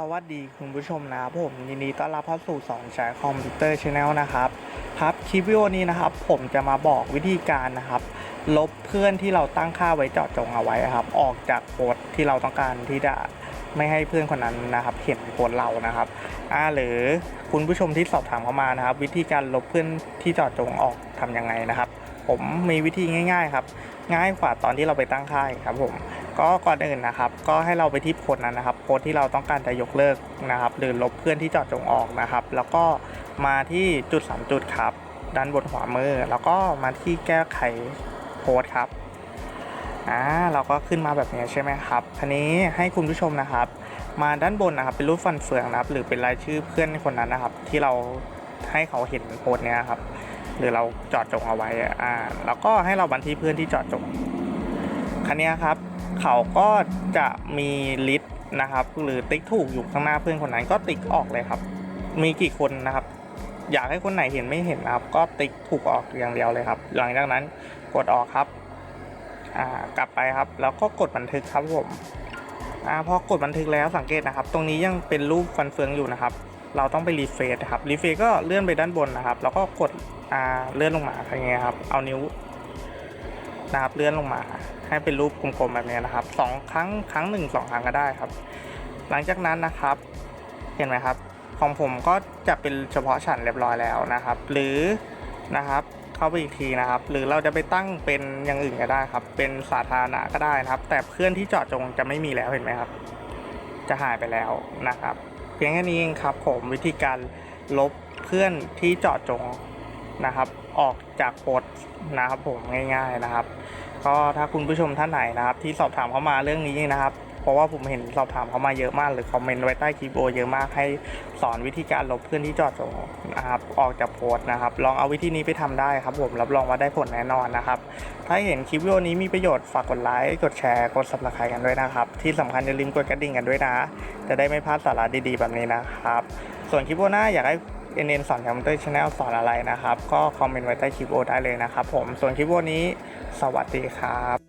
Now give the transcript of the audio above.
สวัสดีคุณผู้ชมนะครับผมยินดีต้อนรับเข้าสู่สอนใช้คอมพิวเตอร์ช n แนลนะครับครับคลิปวิดีโอนี้นะครับ ผมจะมาบอกวิธีการนะครับ ลบเพื่อนที่เราตั้งค่าไว้เจาะจงเอาไว้ครับ ออกจากโพสที่เราต้องการที่จะไม่ให้เพื่อนคนนั้นนะครับ เห็นโพสเรานะครับอ่าหรือคุณผู้ชมที่สอบถามเข้ามานะครับ วิธีการลบเพื่อนที่เจาะจงออกทำยังไงนะครับ ผมมีวิธีง่าย ๆ ครับ ง่ายกว่าตอนที่เราไปตั้งค่ายครับผม ก็ก่อนอื่นนะครับ ก็ให้เราไปที่โพสนั้นนะครับโพสที่เราต้องการจะยกเลิกนะครับ หรือลบเพื่อนที่จาะจงออกนะครับ แล้วก็มาที่จุดสามจุดครับด้านบนขวามือ แล้วก็มาที่แก้ไขโพสครับอ่าเราก็ขึ้นมาแบบนี้ใช่ไหมครับทีนี้ให้คุณผู้ชมนะครับ มาด้านบนนะครับเป็นรูปฟันเฟืองนะครับ หรือเป็นรายชื่อเพื่อนคนนั้นนะครับ ที่เราให้เขาเห็นโพสเนี้ยครับหรือเราจาะจงเอาไว้อ่าแล้วก็ให้เราบันทึกเพื่อนที่จาะจงคันนี้ครับ เขาก็จะมีลิสต์นะครับ หรือติ๊กถูกอยู่ข้างหน้าเพื่อนคนนั้นก็ติ๊กออกเลยครับ มีกี่คนนะครับ อยากให้คนไหนเห็นไม่เห็นนะครับ ก็ติ๊กถูกออกอย่างเดียวเลยครับ หลังจากนั้นกดออกครับกลับไปครับ แล้วก็กดบันทึกครับผมอพอกดบันทึกแล้วสังเกตนะครับ ตรงนี้ยังเป็นรูปฟันเฟืองอยู่นะครับ เราต้องไปรีเฟรชครับรีเฟรชก็เลื่อนไปด้านบนนะครับ แล้วก็กดเลื่อนลงมาอย่างเงี้ยครับ เอานิ้ว นะครับเลื่อนลงมา ให้เป็นรูปกลมๆแบบนี้นะครับสองครั้งครั้งหนึ่งสองครั้งก็ได้ครับ หลังจากนั้นนะครับเห็นไหมครับ ของผมก็จะเป็นเฉพาะฉันเรียบร้อยแล้วนะครับ หรือนะครับเข้าไปอีกทีนะครับ หรือเราจะไปตั้งเป็นอย่างอื่นก็ได้ครับ เป็นสาธารณะก็ได้นะครับ แต่เพื่อนที่เจาะจงจะไม่มีแล้วเห็นไหมครับ จะหายไปแล้วนะครับ เพียงแค่นี้เองครับ ผมวิธีการลบเพื่อนที่เจาะจงนะครับ ออกจากโพสนะครับผมง่าย ๆนะครับ ก็ถ้าคุณผู้ชมท่านไหนนะครับ ที่สอบถามเข้ามาเรื่องนี้นะครับ เพราะว่าผมเห็นสอบถามเข้ามาเยอะมากหรือคอมเมนต์ไว้ใต้คลิปโอเยอะมากให้สอนวิธีการลบเพื่อนที่จอดจงนะครับออกจากโพสนะครับ ลองเอาวิธีนี้ไปทำได้ครับ ผมรับรองว่าได้ผลแน่นอนนะครับ ถ้าเห็นคลิปวิดีโอนี้มีประโยชน์ฝากกดไลค์กดแชร์กด subscribe กันด้วยนะครับ ที่สำคัญอย่าลืมกดกระดิ่งกันด้วยนะ จะได้ไม่พลาดสาระดีๆแบบนี้นะครับ ส่วนคลิปวิดีโอหน้าอยากให้ n n สอนคอมพิวเตอร์ชาแนลสอนอะไรนะครับ ก็คอมเมนต์ไว้ใต้คลิปวิดีโอได้เลยนะครับผมส่วนคลิปวิดีโอนี้ สวัสดีครับ